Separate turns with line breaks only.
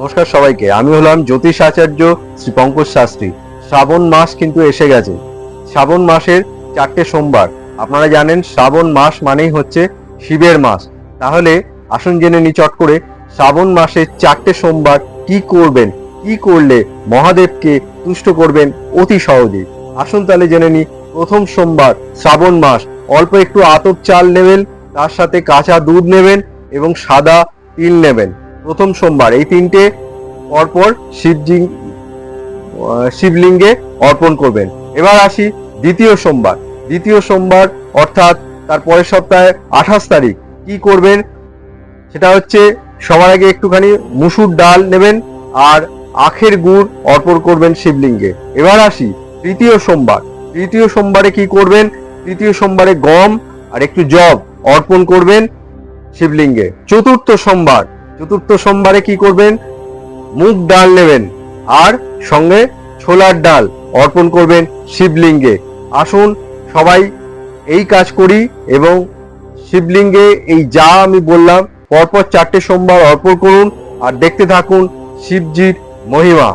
নমস্কার সবাইকে। আমি হলাম জ্যোতিষ আচার্য শ্রী পঙ্কজ শাস্ত্রী। শ্রাবণ মাস কিন্তু এসে গেছে। শ্রাবণ মাসের চারটে সোমবার। আপনারা জানেন, শ্রাবণ মাস মানেই হচ্ছে শিবের মাস। তাহলে আসুন জেনে নি চট করে, শ্রাবণ মাসের চারটে সোমবার কি করবেন, কি করলে মহাদেবকে তুষ্ট করবেন অতি সহজে আসুন তাহলে জেনে নি প্রথম সোমবার শ্রাবণ মাস। অল্প একটু আতপ চাল নেবেন, তার সাথে কাঁচা দুধ নেবেন এবং সাদা তিল নেবেন। প্রথম সোমবার এই তিনটে পরপর শিবজি শিবলিঙ্গে অর্পণ করবেন। এবার আসি দ্বিতীয় সোমবার। দ্বিতীয় সোমবার, অর্থাৎ তার পরের সপ্তাহে আঠাশ তারিখ, কি করবেন? সেটা হচ্ছে সবার আগে একটুখানি মুসুর ডাল নেবেন আর আখের গুড় অর্পণ করবেন শিবলিঙ্গে। এবার আসি তৃতীয় সোমবার। তৃতীয় সোমবারে কি করবেন? তৃতীয় সোমবারে গম আর একটু জব অর্পণ করবেন শিবলিঙ্গে। চতুর্থ সোমবার চতুর্থ সোমবারে কি করবেন? মুগ ডাল নেবেন আর সঙ্গে ছোলার ডাল অর্পণ করবেন শিবলিঙ্গে। আসুন, সবাই এই কাজ করি এবং শিবলিঙ্গে এই যা আমি বললাম, পরপর চারটে সোমবার অর্পণ করুন আর দেখতে থাকুন শিবজির মহিমা।